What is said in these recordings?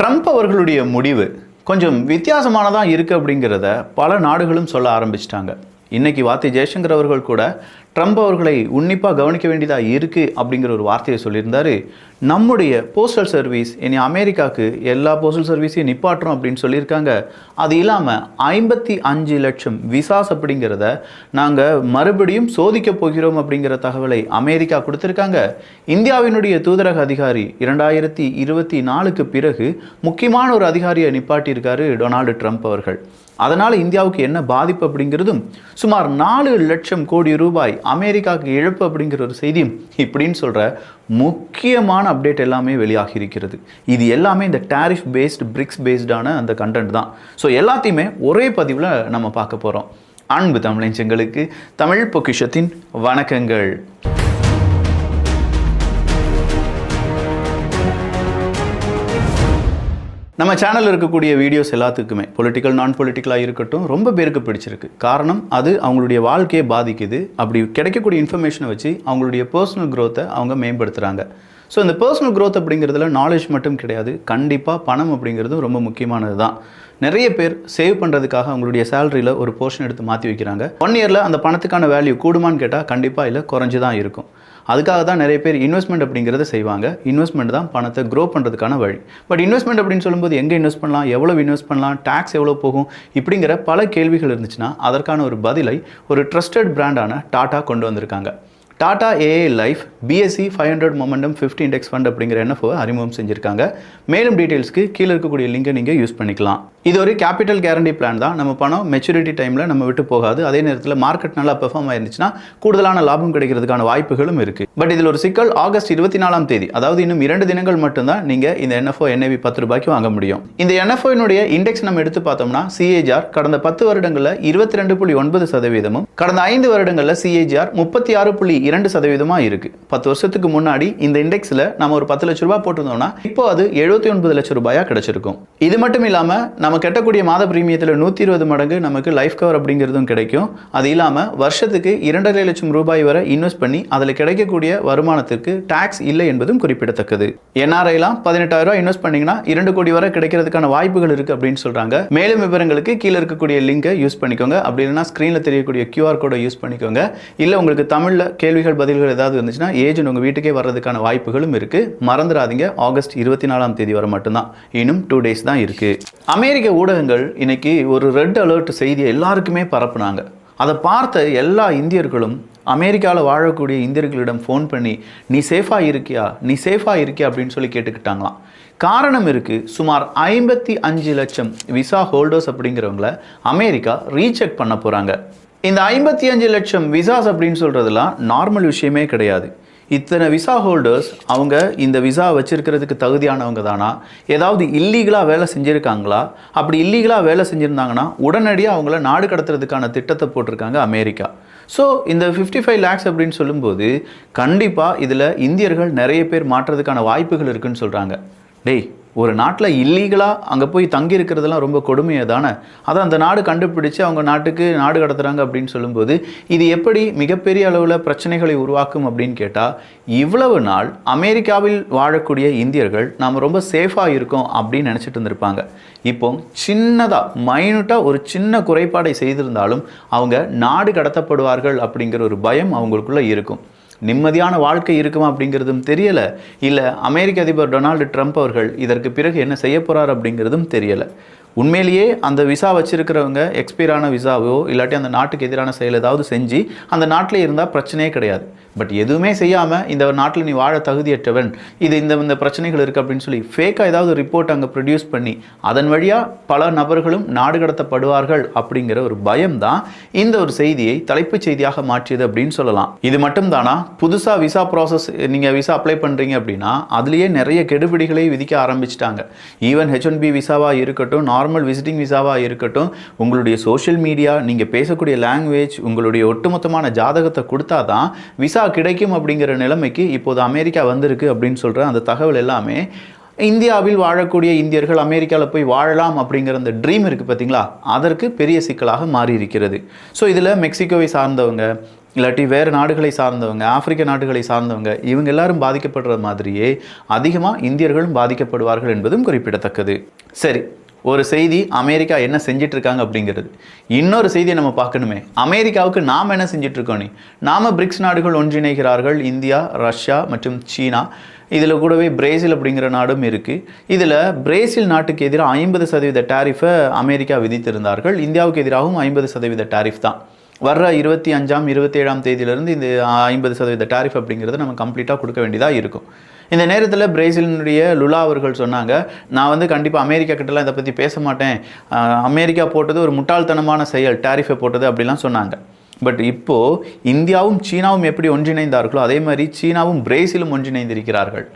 Trump அவர்களுடைய முடிவு கொஞ்சம் வித்தியாசமானதாக இருக்குது அப்படிங்கிறத பல நாடுகளும் சொல்ல ஆரம்பிச்சிட்டாங்க. இன்னைக்கு வாத்தி ஜெய்சங்கர் அவர்கள் கூட ட்ரம்ப் அவர்களை உன்னிப்பாக கவனிக்க வேண்டியதாக இருக்குது அப்படிங்கிற ஒரு வார்த்தையை சொல்லியிருந்தார். நம்முடைய போஸ்டல் சர்வீஸ் இனி அமெரிக்காவுக்கு எல்லா போஸ்டல் சர்வீஸையும் நிப்பாட்டுறோம் அப்படின்னு சொல்லியிருக்காங்க. அது இல்லாமல் ஐம்பத்தி அஞ்சு லட்சம் விசாஸ் அப்படிங்கிறத நாங்கள் மறுபடியும் சோதிக்க போகிறோம் அப்படிங்கிற தகவலை அமெரிக்கா கொடுத்துருக்காங்க. இந்தியாவினுடைய தூதரக அதிகாரி இரண்டாயிரத்தி இருபத்தி நாலுக்கு பிறகு முக்கியமான ஒரு அதிகாரியை நிப்பாட்டியிருக்காரு டொனால்டு ட்ரம்ப் அவர்கள். அதனால் இந்தியாவுக்கு என்ன பாதிப்பு அப்படிங்கிறதும் சுமார் நாலு லட்சம் கோடி ரூபாய் அமெரிக்காவுக்கு இழப்பு அப்படிங்கிற ஒரு செய்தி இப்படின்னு சொல்கிற முக்கியமான அப்டேட் எல்லாமே வெளியாகி இருக்கிறது இது எல்லாமே இந்த டேரிஃப் பேஸ்டு பிரிக்ஸ் பேஸ்டான அந்த கண்டென்ட் தான். ஸோ எல்லாத்தையுமே ஒரே பதிவில் நம்ம பார்க்க போகிறோம் அன்பு தமிழஞ்சங்களுக்கு தமிழ் பொக்கிஷத்தின் வணக்கங்கள். நம்ம சேனலில் இருக்கக்கூடிய வீடியோஸ் எல்லாத்துக்குமே பொலிட்டிக்கல் நான் பொலிட்டிக்கலாக இருக்கட்டும் ரொம்ப பேருக்கு பிடிச்சிருக்கு. காரணம் அது அவங்களுடைய வாழ்க்கையை பாதிக்குது. அப்படி கிடைக்கக்கூடிய இன்ஃபர்மேஷனை வச்சு அவங்களுடைய பர்சனல் க்ரோத்தை அவங்க மேம்படுத்துகிறாங்க ஸோ இந்த பர்சனல் க்ரோத் அப்படிங்கிறதுல நாலேஜ் மட்டும் கிடையாது. கண்டிப்பாக பணம் அப்படிங்கிறதும் ரொம்ப முக்கியமானது தான் நிறைய பேர் சேவ் பண்ணுறதுக்காக அவங்களுடைய சேலரியில் ஒரு போர்ஷன் எடுத்து மாற்றி வைக்கிறாங்க. ஒன் இயரில் அந்த பணத்துக்கான வேல்யூ கூடுமான்னு கேட்டால் கண்டிப்பாக இல்லை குறைஞ்சு தான் இருக்கும். அதுக்காக தான் நிறைய பேர் இன்வெஸ்ட்மெண்ட் அப்படிங்கிறத செய்வாங்க. இன்வெஸ்ட்மெண்ட் தான் பணத்தை க்ரோ பண்ணுறதுக்கான வழி. பட் இன்வெஸ்ட்மெண்ட் அப்படின்னு சொல்லும்போது எங்கே இன்வெஸ்ட் பண்ணலாம்? எவ்வளோ இன்வெஸ்ட் பண்ணலாம்? டேக்ஸ் எவ்வளோ போகும்? இப்படிங்கிற பல கேள்விகள் இருந்துச்சுன்னா அதற்கான ஒரு பதிலை ஒரு ட்ரஸ்டட் பிராண்டான டாடா கொண்டு வந்திருக்காங்க. Tata AIA life BSE five hundred momentum fifty index fund அப்படிங்கிற என்எஃப்ஓ அறிமுகம் செஞ்சுருக்காங்க. மேலும் டீட்டெயில்ஸ்க்கு கீழே இருக்கக்கூடிய லிங்கை நீங்கள் யூஸ் பண்ணிக்கலாம். இது ஒரு கேபிட்டல் கேரண்டி பிளான் தான். நம்ம பணம் மெச்சூரிட்டி டைமில் நம்ம விட்டு போகாது. அதே நேரத்தில் மார்க்கெட் நல்லா பெர்ஃபார்ம் ஆயிருந்துச்சுன்னா கூடுதலான லாபம் கிடைக்கிறதுக்கான வாய்ப்புகளும் இருக்குது பட் இதில் ஒரு சிக்கல் ஆகஸ்ட் இருபத்தி நாலாம் தேதி அதாவது இன்னும் இரண்டு தினங்கள் மட்டும்தான் நீங்கள் இந்த என்எஃப்ஓ என்ஐவி பத்து ரூபாய்க்கு வாங்க முடியும். இந்த என்எஃப்ஓனுடைய இண்டெக்ஸ் நம்ம எடுத்து பார்த்தோம்னா சிஏஜிஆர் கடந்த பத்து வருடங்களில் இருபத்தி ரெண்டு புள்ளி ஒன்பது சதவீதமும் கடந்த ஐந்து வருடங்களில் சிஏஜிஆர் முப்பத்தி ஆறு புள்ளி இரண்டு சதவீதமாக இருக்குது பத்து வருஷத்துக்கு முன்னாடி இந்த இண்டெக்ஸில் நம்ம ஒரு பத்து லட்ச ரூபாய் போட்டிருந்தோம்னா இப்போ அது எழுபத்தி ஒன்பது லட்சம் ரூபாயா கிடைச்சிருக்கும். இது மட்டும் இல்லாமல் நம்ம கட்டக்கூடிய மாத பிரீமியத்தில் நூற்றி இருபது மடங்கு நமக்கு லைஃப் கவர் அப்படிங்கிறதும் கிடைக்கும். அது இல்லாமல் வருஷத்துக்கு இரண்டரை லட்சம் ரூபாய் வரை இன்வெஸ்ட் பண்ணி அதில் கிடைக்கக்கூடிய வருமானத்திற்கு டேக்ஸ் இல்லை என்பதும் குறிப்பிடத்தக்கது. என்ஆர்ஐலாம் பதினெட்டாயிரம் ரூபாய் இன்வெஸ்ட் பண்ணிங்கன்னா இரண்டு கோடி வரை கிடைக்கிறதுக்கான வாய்ப்புகள் இருக்குது அப்படின்னு சொல்கிறாங்க மேலும் விவரங்களுக்கு கீழே இருக்கக்கூடிய லிங்கை யூஸ் பண்ணிக்கோங்க. அப்படி இல்லைன்னா ஸ்க்ரீனில் தெரியக்கூடிய கியூஆர் கோடை யூஸ் பண்ணிக்கோங்க. இல்லை உங்களுக்கு தமிழில் கேள்விகள் பதில்கள் ஏதாவது இருந்துச்சுன்னா ஏஜென்ட் உங்கள் வீட்டுக்கே வர்றதுக்கான வாய்ப்புகளும் இருக்குது மறந்துடாதீங்க. ஆகஸ்ட் இருபத்தி நாலாம் தேதி வரை மட்டும்தான். இன்னும் டூ டேஸ் தான் இருக்குது அமெரிக்க ஊடகங்கள் இன்னைக்கு ஒரு ரெட் அலர்ட் செய்தியை எல்லாருக்குமே பரப்புனாங்க. அதை பார்த்த எல்லா இந்தியர்களும் அமெரிக்காவில் வாழக்கூடிய இந்தியர்களிடம் ஃபோன் பண்ணி நீ சேஃபாக இருக்கியா? நீ சேஃபாக இருக்கியா? அப்படின்னு சொல்லி கேட்டுக்கிட்டாங்களாம். காரணம் இருக்குது சுமார் ஐம்பத்தி அஞ்சு லட்சம் விசா ஹோல்டர்ஸ் அப்படிங்கிறவங்கள அமெரிக்கா ரீசெக் பண்ண போகிறாங்க இந்த ஐம்பத்தி அஞ்சு லட்சம் விசாஸ் அப்படின்னு சொல்கிறதுலாம் நார்மல் விஷயமே கிடையாது. இத்தனை விசா ஹோல்டர்ஸ் அவங்க இந்த விசா வச்சுருக்கிறதுக்கு தகுதியானவங்க தானா? ஏதாவது இல்லீகலாக வேலை செஞ்சுருக்காங்களா? அப்படி இல்லீகலாக வேலை செஞ்சுருந்தாங்கன்னா உடனடியாக அவங்கள நாடு கடத்துறதுக்கான திட்டத்தை போட்டிருக்காங்க அமெரிக்கா. ஸோ இந்த ஃபிஃப்டி ஃபைவ் லேக்ஸ் அப்படின்னு சொல்லும்போது கண்டிப்பாக இதில் இந்தியர்கள் நிறைய பேர் மாற்றுறதுக்கான வாய்ப்புகள் இருக்குன்னு சொல்கிறாங்க டேய் ஒரு நாட்டில் இல்லீகலாக அங்கே போய் தங்கி இருக்கிறதெல்லாம் ரொம்ப கொடுமையாக தானே அதை அந்த நாடு கண்டுபிடிச்சு அவங்க நாட்டுக்கு நாடு கடத்துகிறாங்க அப்படின்னு சொல்லும்போது இது எப்படி மிகப்பெரிய அளவில் பிரச்சனைகளை உருவாக்கும் அப்படின்னு கேட்டால் இவ்வளவு நாள் அமெரிக்காவில் வாழக்கூடிய இந்தியர்கள் நாம் ரொம்ப சேஃபாக இருக்கோம் அப்படின்னு நினச்சிட்டு இருந்திருப்பாங்க. இப்போ சின்னதாக மைனூட்டாக ஒரு சின்ன குறைபாடை செய்திருந்தாலும் அவங்க நாடு கடத்தப்படுவார்கள் அப்படிங்கிற ஒரு பயம் அவங்களுக்குள்ளே இருக்கும். நிம்மதியான வாழ்க்கை இருக்குமா அப்படிங்கிறதும் தெரியலை. இல்லை அமெரிக்க அதிபர் டொனால்டு ட்ரம்ப் அவர்கள் இதற்கு பிறகு என்ன செய்ய போகிறார் அப்படிங்கிறதும் தெரியலை. உண்மையிலேயே அந்த விசா வச்சிருக்கிறவங்க எக்ஸ்பீரான விசாவோ இல்லாட்டி அந்த நாட்டுக்கு எதிரான செயல் ஏதாவது செஞ்சு அந்த நாட்டில் இருந்தால் பிரச்சனையே கிடையாது. பட் எதுவுமே செய்யாமல் இந்த நாட்டில் நீ வாழ தகுதியற்றவன் இது இந்த இந்த பிரச்சனைகள் இருக்குது அப்படின்னு சொல்லி ஃபேக்காக ஏதாவது ரிப்போர்ட் அங்கே ப்ரொடியூஸ் பண்ணி அதன் வழியாக பல நபர்களும் நாடு கடத்தப்படுவார்கள் அப்படிங்கிற ஒரு பயம் தான் இந்த ஒரு செய்தியை தலைப்புச் செய்தியாக மாற்றியது அப்படின்னு சொல்லலாம். இது மட்டும் தானா புதுசாக விசா ப்ராசஸ் நீங்கள் விசா அப்ளை பண்ணுறீங்க அப்படின்னா அதுலேயே நிறைய கெடுபிடிகளை விதிக்க ஆரம்பிச்சிட்டாங்க. ஈவன் ஹெச் ஒன் பி விசாவாக இருக்கட்டும் நார்மல் நார்மல் விசிட்டிங் விசாவாக இருக்கட்டும் உங்களுடைய சோஷியல் மீடியா நீங்கள் பேசக்கூடிய லாங்குவேஜ் உங்களுடைய ஒட்டுமொத்தமான ஜாதகத்தை கொடுத்தா தான் விசா கிடைக்கும் அப்படிங்கிற நிலைமைக்கு இப்போது அமெரிக்கா வந்திருக்கு அப்படின்னு சொல்கிற அந்த தகவல் எல்லாமே இந்தியாவில் வாழக்கூடிய இந்தியர்கள் அமெரிக்காவில் போய் வாழலாம் அப்படிங்கிற அந்த ட்ரீம் இருக்குது பார்த்தீங்களா அதற்கு பெரிய சிக்கலாக மாறி இருக்கிறது ஸோ இதில் மெக்சிகோவை சார்ந்தவங்க இல்லாட்டி வேறு நாடுகளை சார்ந்தவங்க ஆப்பிரிக்க நாடுகளை சார்ந்தவங்க இவங்க எல்லாரும் பாதிக்கப்படுற மாதிரியே அதிகமாக இந்தியர்களும் பாதிக்கப்படுவார்கள் என்பதும் குறிப்பிடத்தக்கது. சரி ஒரு செய்தி அமெரிக்கா என்ன செஞ்சிட்ருக்காங்க அப்படிங்கிறது. இன்னொரு செய்தியை நம்ம பார்க்கணுமே. அமெரிக்காவுக்கு நாம் என்ன செஞ்சிட்ருக்கோம் நீ? நாம் பிரிக்ஸ் நாடுகள் ஒன்றிணைகிறார்கள். இந்தியா ரஷ்யா மற்றும் சீனா. இதில் கூடவே பிரேசில் அப்படிங்கிற நாடும் இருக்குது இதில் பிரேசில் நாட்டுக்கு எதிராக ஐம்பது சதவீத டேரிஃபை அமெரிக்கா விதித்திருந்தார்கள். இந்தியாவுக்கு எதிராகவும் ஐம்பது சதவீத டேரிஃப் தான். வர்ற இருபத்தி அஞ்சாம் இருபத்தேழாம் தேதியிலிருந்து இந்த ஐம்பது சதவீத டேரிஃப் அப்படிங்கிறத நம்ம கம்ப்ளீட்டாக கொடுக்க வேண்டியதாக இருக்கும். இந்த நேரத்தில் பிரேசிலினுடைய லுலா அவர்கள் சொன்னாங்க நான் வந்து கண்டிப்பாக அமெரிக்கா கிட்டலாம் இதை பற்றி பேச மாட்டேன். அமெரிக்கா போட்டது ஒரு முட்டாள்தனமான செயல் டேரிஃபை போட்டது அப்படிலாம் சொன்னாங்க. பட் இப்போது இந்தியாவும் சீனாவும் எப்படி ஒன்றிணைந்தார்களோ அதே மாதிரி சீனாவும் பிரேசிலும் ஒன்றிணைந்திருக்கிறார்கள்.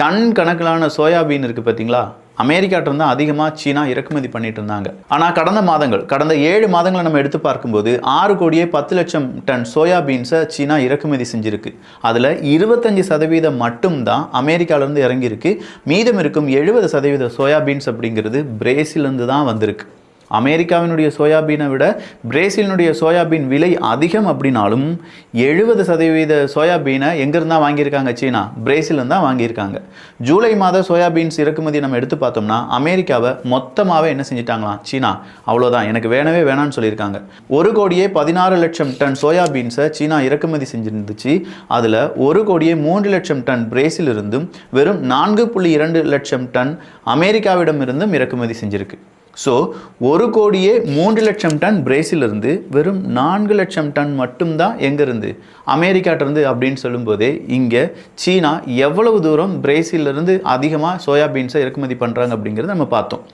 டன் கணக்கிலான சோயாபீன் இருக்குது பார்த்தீங்களா அமெரிக்காட்டிருந்து அதிகமாக சீனா இறக்குமதி பண்ணிட்டு இருந்தாங்க. ஆனால் கடந்த மாதங்கள் கடந்த ஏழு மாதங்களை நம்ம எடுத்து பார்க்கும்போது ஆறு கோடியே பத்து லட்சம் டன் சோயாபீன்ஸை சீனா இறக்குமதி செஞ்சிருக்கு. அதில் இருபத்தஞ்சி சதவீதம் மட்டும்தான் அமெரிக்காவிலேருந்து இறங்கியிருக்கு. மீதம் இருக்கும் எழுபது சதவீத சோயாபீன்ஸ் அப்படிங்கிறது பிரேசிலேருந்து தான் வந்திருக்கு. அமெரிக்காவினுடைய சோயாபீனை விட பிரேசிலினுடைய சோயாபீன் விலை அதிகம் அப்படின்னாலும் எழுபது சதவீத சோயாபீனை எங்கேருந்தான் வாங்கியிருக்காங்க? சீனா. பிரேசிலிருந்து தான் வாங்கியிருக்காங்க. ஜூலை மாத சோயாபீன்ஸ் இறக்குமதி நம்ம எடுத்து பார்த்தோம்னா அமெரிக்காவை மொத்தமாகவே என்ன செஞ்சிட்டாங்களாம்? சீனா. அவ்வளோதான். எனக்கு வேணவே வேணான்னு சொல்லியிருக்காங்க. ஒரு கோடியே பதினாறு லட்சம் டன் சோயாபீன்ஸை சீனா இறக்குமதி செஞ்சிருந்துச்சு. அதில் ஒரு கோடியே மூன்று லட்சம் டன் பிரேசிலிருந்தும் வெறும் நான்கு புள்ளி இரண்டு லட்சம் டன் அமெரிக்காவிடமிருந்தும் இறக்குமதி செஞ்சிருக்கு. ஸோ ஒரு கோடியே மூன்று லட்சம் டன் பிரேசிலிருந்து வெறும் நான்கு லட்சம் டன் மட்டும்தான் எங்கேருந்து? அமெரிக்காட்டிருந்து அப்படின்னு சொல்லும்போதே இங்கே சீனா எவ்வளவு தூரம் பிரேசிலிருந்து அதிகமாக சோயாபீன்ஸை இறக்குமதி பண்ணுறாங்க அப்படிங்கிறத நம்ம பார்த்தோம்.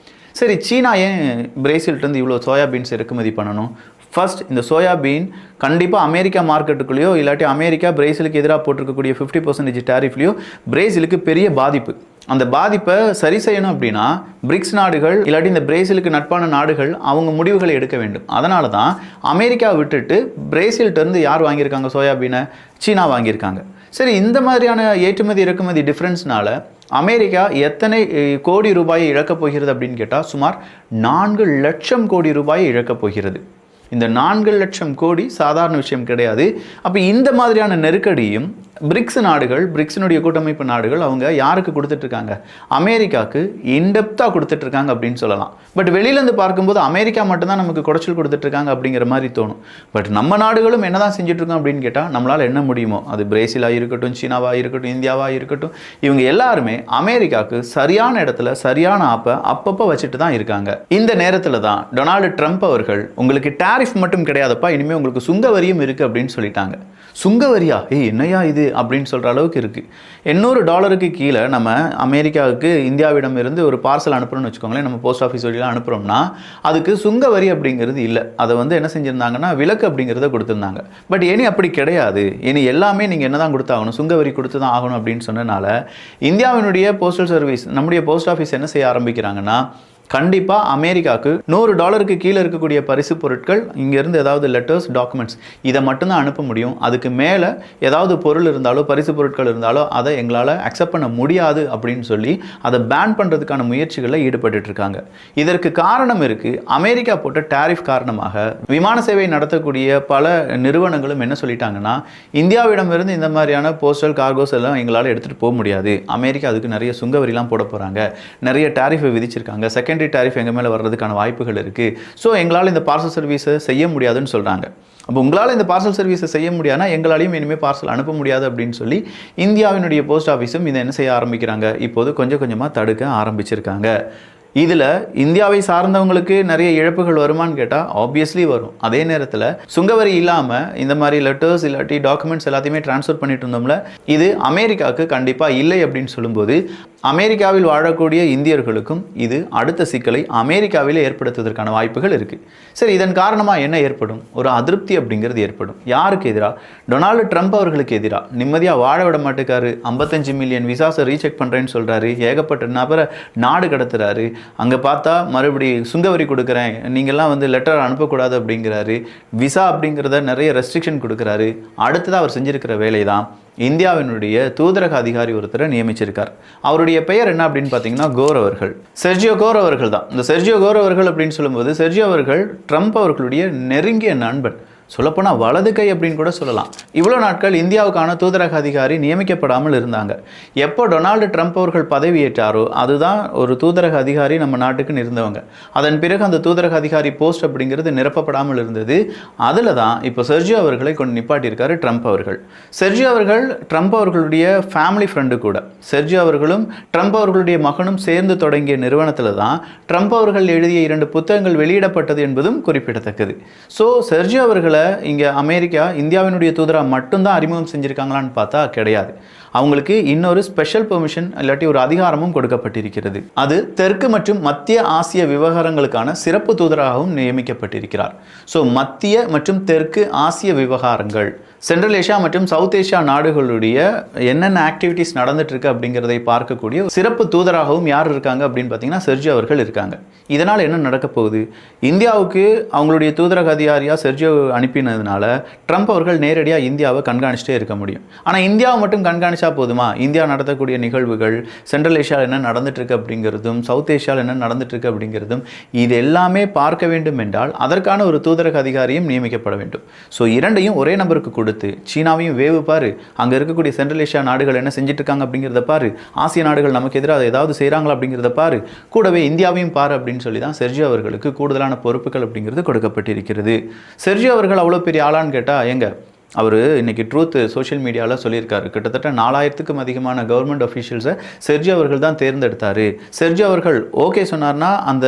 சரி சீனா ஏன் பிரேசில்கிட்டருந்து இவ்வளோ சோயாபீன்ஸ் இறக்குமதி பண்ணணும்? ஃபர்ஸ்ட் இந்த சோயாபீன் கண்டிப்பாக அமெரிக்கா மார்க்கெட்டுக்குள்ளேயோ இல்லாட்டி அமெரிக்கா பிரேசிலுக்கு எதிராக போட்டிருக்கக்கூடிய ஃபிஃப்டி பர்சன்டேஜ் டேரிஃப்லேயோ பிரேசிலுக்கு பெரிய பாதிப்பு. அந்த பாதிப்பை சரி செய்யணும் அப்படின்னா பிரிக்ஸ் நாடுகள் இல்லாட்டி இந்த பிரேசிலுக்கு நட்பான நாடுகள் அவங்க முடிவுகளை எடுக்க வேண்டும். அதனால தான் அமெரிக்காவை விட்டுட்டு பிரேசில்கிட்டருந்து யார் வாங்கியிருக்காங்க? சோயாபீனை சீனா வாங்கியிருக்காங்க. சரி இந்த மாதிரியான ஏற்றுமதி இறக்குமதி டிஃப்ரென்ஸ்னால அமெரிக்கா எத்தனை கோடி ரூபாயை இழக்கப் போகிறது அப்படின்னு கேட்டால் சுமார் நான்கு லட்சம் கோடி ரூபாயை இழக்கப் போகிறது. இந்த நான்கு லட்சம் கோடி சாதாரண விஷயம் கிடையாது. அப்போ இந்த மாதிரியான நெருக்கடியும் பிரிக்ஸ் நாடுகள் பிரிக்ஸினுடைய கூட்டமைப்பு நாடுகள் அவங்க யாருக்கு கொடுத்துட்ருக்காங்க? அமெரிக்காவுக்கு இன்டெப்த்தாக கொடுத்துட்ருக்காங்க அப்படின்னு சொல்லலாம். பட் வெளியிலேருந்து பார்க்கும்போது அமெரிக்கா மட்டும்தான் நமக்கு குடைச்சல் கொடுத்துட்ருக்காங்க அப்படிங்கிற மாதிரி தோணும். பட் நம்ம நாடுகளும் என்ன தான் செஞ்சுட்ருக்கோம் அப்படின்னு கேட்டால் நம்மளால் என்ன முடியுமோ? அது பிரேசிலாக இருக்கட்டும் சீனாவாக இருக்கட்டும் இந்தியாவாக இருக்கட்டும் இவங்க எல்லாருமே அமெரிக்காவுக்கு சரியான இடத்துல சரியான ஆப்பை அப்பப்போ வச்சுட்டு தான் இருக்காங்க. இந்த நேரத்தில் தான் டொனால்டு ட்ரம்ப் அவர்கள் உங்களுக்கு டேரிஃப் மட்டும் கிடையாதப்பா இனிமேல் உங்களுக்கு சுங்க வரியும் இருக்குது அப்படின்னு சொல்லிட்டாங்க. சுங்க வரியா? ஏய் என்னையா இது? அப்படின்னு சொல்கிற அளவுக்கு இருக்குது எண்ணூறு டாலருக்கு கீழே நம்ம அமெரிக்காவுக்கு இந்தியாவிடம் இருந்து ஒரு பார்சல் அனுப்புறோம்னு வச்சுக்கோங்களேன். நம்ம போஸ்ட் ஆஃபீஸ் வழியில் அனுப்புகிறோம்னா அதுக்கு சுங்க வரி அப்படிங்கிறது இல்லை. அதை வந்து என்ன செஞ்சுருந்தாங்கன்னா விலக்கு அப்படிங்கிறத கொடுத்துருந்தாங்க. பட் இனி அப்படி கிடையாது. இனி எல்லாமே நீங்கள் என்ன தான் கொடுத்தாகணும் சுங்க வரி கொடுத்து தான் ஆகணும் அப்படின்னு சொன்னனால இந்தியாவினுடைய போஸ்டல் சர்வீஸ் நம்முடைய போஸ்ட் ஆஃபீஸ் என்ன செய்ய ஆரம்பிக்கிறாங்கன்னா கண்டிப்பாக அமெரிக்காவுக்கு நூறு டாலருக்கு கீழே இருக்கக்கூடிய பரிசு பொருட்கள் இங்கேருந்து ஏதாவது லெட்டர்ஸ் டாக்குமெண்ட்ஸ் இதை மட்டும்தான் அனுப்ப முடியும். அதுக்கு மேலே ஏதாவது பொருள் இருந்தாலோ பரிசு பொருட்கள் இருந்தாலோ அதை எங்களால் அக்செப்ட் பண்ண முடியாது அப்படின்னு சொல்லி அதை பேன் பண்ணுறதுக்கான முயற்சிகளில் ஈடுபட்டுட்டு இருக்காங்க. இதற்கு காரணம் இருக்குது அமெரிக்கா போட்ட டேரிஃப் காரணமாக விமான சேவை நடத்தக்கூடிய பல நிறுவனங்களும் என்ன சொல்லிட்டாங்கன்னா இந்தியாவிடமிருந்து இந்த மாதிரியான போஸ்டல் கார்கோஸ் எல்லாம் எங்களால் எடுத்துகிட்டு போக முடியாது. அமெரிக்கா அதுக்கு நிறைய சுங்க வரிலாம் போட போகிறாங்க நிறைய டாரிஃபை விதிச்சிருக்காங்க. செகண்ட் செகண்டரி டேரிஃப் எங்கள் மேலே வர்றதுக்கான வாய்ப்புகள் இருக்குது ஸோ எங்களால் இந்த பார்சல் சர்வீஸை செய்ய முடியாதுன்னு சொல்கிறாங்க அப்போ உங்களால் இந்த பார்சல் சர்வீஸை செய்ய முடியாதுன்னா எங்களாலையும் இனிமேல் பார்சல் அனுப்ப முடியாது அப்படின்னு சொல்லி இந்தியாவினுடைய போஸ்ட் ஆஃபீஸும் இதை என்ன செய்ய ஆரம்பிக்கிறாங்க? இப்போது கொஞ்சம் கொஞ்சமாக தடுக்க ஆரம்பிச்சிருக்காங்க. இதில் இந்தியாவை சார்ந்தவங்களுக்கு நிறைய இழப்புகள் வருமான்னு கேட்டால் ஆப்வியஸ்லி வரும். அதே நேரத்தில் சுங்கவரி இல்லாமல் இந்த மாதிரி லெட்டர்ஸ் இல்லாட்டி டாக்குமெண்ட்ஸ் எல்லாத்தையுமே டிரான்ஸ்ஃபர் பண்ணிட்டு இருந்தோம்ல இது அமெரிக்காவுக்கு கண்டிப்பாக இல்லை அப்படின்னு சொல்லும்போது அமெரிக்காவில் வாழக்கூடிய இந்தியர்களுக்கும் இது அடுத்த சிக்கலை அமெரிக்காவிலே ஏற்படுத்துவதற்கான வாய்ப்புகள் இருக்குது சரி இதன் காரணமாக என்ன ஏற்படும்? ஒரு அதிருப்தி அப்படிங்கிறது ஏற்படும். யாருக்கு எதிராக டொனால்டு ட்ரம்ப் அவர்களுக்கு எதிராக நிம்மதியாக வாழ விட மாட்டேக்காரு. ஐம்பத்தஞ்சு மில்லியன் விசாஸை ரீசெக் பண்ணுறேன்னு சொல்கிறாரு ஏகப்பட்ட நபரை நாடு கடத்துறாரு. அங்கே பார்த்தா மறுபடி சுங்கவரி கொடுக்குறேன். நீங்கள்லாம் வந்து லெட்டர் அனுப்பக்கூடாது அப்படிங்கிறாரு. விசா அப்படிங்கிறத நிறைய ரெஸ்ட்ரிக்ஷன் கொடுக்குறாரு. அடுத்ததாக அவர் செஞ்சிருக்கிற வேலை தான் இந்தியாவினுடைய தூதரக அதிகாரி ஒருத்தரை நியமிச்சிருக்கார். அவருடைய பெயர் என்ன அப்படின்னு பார்த்தீங்கன்னா கோர் அவர்கள். செர்ஜியோ கோர் அவர்கள் தான். இந்த செர்ஜியோ கோர் அவர்கள் அப்படின்னு சொல்லும்போது செர்ஜியோ அவர்கள் ட்ரம்ப் அவர்களுடைய நெருங்கிய நண்பன். சொல்லப்போனால் வலது கை அப்படின்னு கூட சொல்லலாம். இவ்வளோ நாட்கள் இந்தியாவுக்கான தூதரக அதிகாரி நியமிக்கப்படாமல் இருந்தாங்க. எப்போ டொனால்டு ட்ரம்ப் அவர்கள் பதவியேற்றாரோ அதுதான் ஒரு தூதரக அதிகாரி நம்ம நாட்டுக்கு இருந்தவங்க. அதன் பிறகு அந்த தூதரக அதிகாரி போஸ்ட் அப்படிங்கிறது நிரப்பப்படாமல் இருந்தது. அதில் தான் இப்போ செர்ஜியோ அவர்களை கொண்டு நிப்பாட்டியிருக்காரு ட்ரம்ப் அவர்கள். செர்ஜியோ அவர்கள் ட்ரம்ப் அவர்களுடைய ஃபேமிலி ஃப்ரெண்டு கூட. செர்ஜியோ அவர்களும் ட்ரம்ப் அவர்களுடைய மகனும் சேர்ந்து தொடங்கிய நிறுவனத்தில் தான் ட்ரம்ப் அவர்கள் எழுதிய இரண்டு புத்தகங்கள் வெளியிடப்பட்டது என்பதும் குறிப்பிடத்தக்கது. ஸோ செர்ஜியோ அவர்கள் இங்கே அமெரிக்கா இந்தியாவினுடைய தூதராக மட்டும்தான் அறிமுகம் செஞ்சுருக்காங்களான்னு பார்த்தா கிடையாது. அவங்களுக்கு இன்னொரு ஸ்பெஷல் பெர்மிஷன் இல்லாட்டி ஒரு அதிகாரமும் கொடுக்கப்பட்டிருக்கிறது. அது தெற்கு மற்றும் மத்திய ஆசிய விவகாரங்களுக்கான சிறப்பு தூதராகவும் நியமிக்கப்பட்டிருக்கிறார். ஸோ மத்திய மற்றும் தெற்கு ஆசிய விவகாரங்கள். சென்ட்ரல் ஏஷியா மற்றும் சவுத் ஏஷியா நாடுகளுடைய என்னென்ன ஆக்டிவிட்டீஸ் நடந்துட்டு இருக்கு அப்படிங்கிறதை பார்க்கக்கூடிய சிறப்பு தூதராகவும் யார் இருக்காங்க அப்படின்னு பார்த்தீங்கன்னா செர்ஜி அவர்கள் இருக்காங்க. இதனால் என்ன நடக்க போகுது? இந்தியாவுக்கு அவங்களுடைய தூதரக அதிகாரியாக செர்ஜியோ அனுப்பினதுனால ட்ரம்ப் அவர்கள் நேரடியாக இந்தியாவை கண்காணிச்சிட்டே இருக்க முடியும். ஆனால் இந்தியாவை மட்டும் கண்காணிச்சா போதுமா? இந்தியா நடத்தக்கூடிய நிகழ்வுகள் சென்ட்ரல் ஏஷியாவில் என்ன நடந்துட்டு இருக்கு அப்படிங்கிறதும் சவுத் ஏஷியாவில் என்ன நடந்துட்டு இருக்கு அப்படிங்கிறதும் இது எல்லாமே பார்க்க வேண்டும் என்றால் அதற்கான ஒரு தூதரக அதிகாரியும் நியமிக்கப்பட வேண்டும். ஸோ இரண்டையும் ஒரே நபருக்கு கொடுத்து சீனாவையும் வேவு பாரு. அங்கே இருக்கக்கூடிய சென்ட்ரல் ஏஷியா நாடுகள் என்ன செஞ்சுட்டு இருக்காங்க அப்படிங்கிறத பாரு. ஆசிய நாடுகள் நமக்கு எதிராக ஏதாவது செய்கிறாங்களா அப்படிங்கிறத பாரு. கூடவே இந்தியாவையும் பாரு அப்படின்னு சொல்லி தான் செர்ஜி அவர்களுக்கு கூடுதலான பொறுப்புகள் அப்படிங்கிறது கொடுக்கப்பட்டிருக்கிறது. செர்ஜி அவர்கள் அவ்வளோ பெரிய ஆளான்னு கேட்டால் எங்க? அவர் இன்றைக்கி ட்ரூத் சோஷியல் மீடியாவில் சொல்லியிருக்காரு. கிட்டத்தட்ட நாலாயிரத்துக்கும் அதிகமான கவர்மெண்ட் அஃபீஷியல்ஸை செர்ஜி அவர்கள் தான் தேர்ந்தெடுத்தார். செர்ஜி அவர்கள் ஓகே சொன்னார்னா அந்த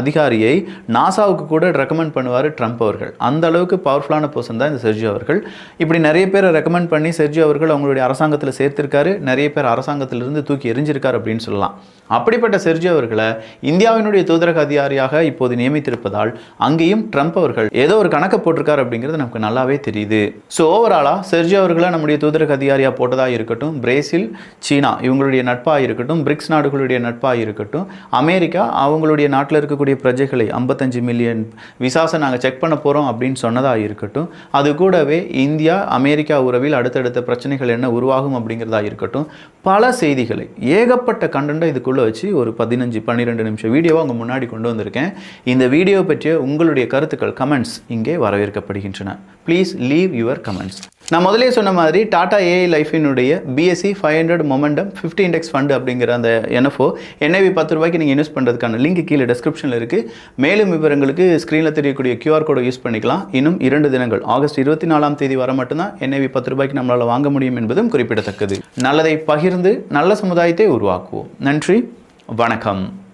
அதிகாரியை நாசாவுக்கு கூட ரெக்கமெண்ட் பண்ணுவார் ட்ரம்ப் அவர்கள். அந்த அளவுக்கு பவர்ஃபுல்லான பர்சன் தான் இந்த செர்ஜி அவர்கள். இப்படி நிறைய பேரை ரெக்கமெண்ட் பண்ணி செர்ஜி அவர்கள் அவங்களுடைய அரசாங்கத்தில் சேர்த்திருக்காரு. நிறைய பேர் அரசாங்கத்திலிருந்து தூக்கி எரிஞ்சிருக்காரு அப்படின்னு சொல்லலாம். அப்படிப்பட்ட செர்ஜி அவர்களை இந்தியாவினுடைய தூதரக அதிகாரியாக இப்போது நியமித்திருப்பதால் அங்கேயும் ட்ரம்ப் அவர்கள் ஏதோ ஒரு கணக்கை போட்டிருக்கார் அப்படிங்கிறது நமக்கு நல்லாவே தெரியுது. ஸோ ஓவராலாக செர்ஜி அவர்களை நம்முடைய தூதரக அதிகாரியாக போட்டதாக இருக்கட்டும் பிரேசில் சீனா இவங்களுடைய நட்பாக இருக்கட்டும் பிரிக்ஸ் நாடுகளுடைய நட்பாக இருக்கட்டும் அமெரிக்கா அவங்களுடைய நாட்டில் இருக்கக்கூடிய பிரஜைகளை ஐம்பத்தஞ்சு மில்லியன் விசாசை நாங்கள் செக் பண்ண போகிறோம் அப்படின்னு சொன்னதாக இருக்கட்டும் அது கூடவே இந்தியா அமெரிக்கா உறவில் அடுத்தடுத்த பிரச்சனைகள் என்ன உருவாகும் அப்படிங்கிறதா இருக்கட்டும் பல செய்திகளை ஏகப்பட்ட கண்டென்ட்டை இதுக்குள்ளே வச்சு ஒரு பதினஞ்சு பன்னிரெண்டு நிமிஷம் வீடியோவை உங்கள் முன்னாடி கொண்டு வந்திருக்கேன். இந்த வீடியோ பற்றிய உங்களுடைய கருத்துக்கள் கமெண்ட்ஸ் இங்கே வரவேற்கப்படுகின்றன. ப்ளீஸ் லீவ் யுவர் கமெண்ட்ஸ் நான் முதலே சொன்ன மாதிரி Tata AI லைஃபினுடைய BSE five hundred momentum fifty index fund அப்படிங்கிற அந்த என்எஃப்ஓ என்ஐவி பத்து ரூபாய்க்கு நீங்கள் இன்வெஸ்ட் பண்ணுறதுக்கான லிங்க் கீழே டிஸ்கிரிப்ஷனில் இருக்குது மேலும் விவரங்களுக்கு ஸ்க்ரீனில் தெரியக்கூடிய கியூஆர் கோடை யூஸ் பண்ணிக்கலாம். இன்னும் இரண்டு தினங்கள் ஆகஸ்ட் இருபத்தி நாலாம் தேதி வர மட்டும்தான் என்ஐவி பத்து ரூபாய்க்கு நம்மளால் வாங்க முடியும் என்பதும் குறிப்பிடத்தக்கது. நல்லதை பகிர்ந்து நல்ல சமுதாயத்தை உருவாக்குவோம். நன்றி. வணக்கம்.